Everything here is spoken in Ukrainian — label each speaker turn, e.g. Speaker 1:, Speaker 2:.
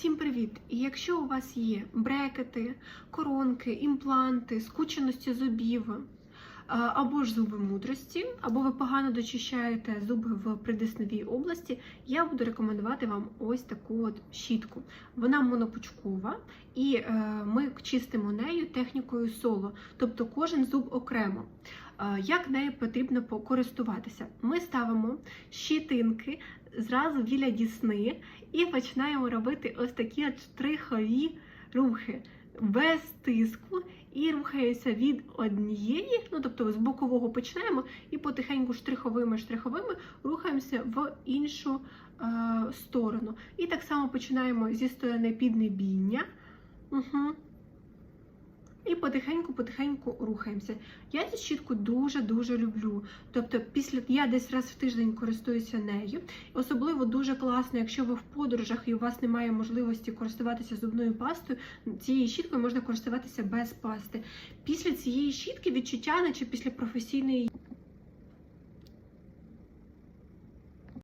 Speaker 1: Всім привіт! І якщо у вас є брекети, коронки, імпланти, скученості зубів, або ж зуби мудрості, або ви погано дочищаєте зуби в придисновій області, я буду рекомендувати вам ось таку от щітку. Вона монопучкова, і е, ми чистимо нею технікою соло, тобто кожен зуб окремо. Е, Як нею потрібно користуватися? Ми ставимо щітинки зразу біля дісни і починаємо робити ось такі от штрихові рухи без тиску і рухаємося від однієї, ну тобто з бокового починаємо і потихеньку штриховими штриховими рухаємося в іншу е, сторону. І так само починаємо зі сторони піднебіння. Угу. І потихеньку-потихеньку рухаємося. Я цю щітку дуже-дуже люблю. Тобто, після я десь раз в тиждень користуюся нею. Особливо дуже класно, якщо ви в подорожах і у вас немає можливості користуватися зубною пастою, цією щіткою можна користуватися без пасти. Після цієї щітки відчуття, наче після професійної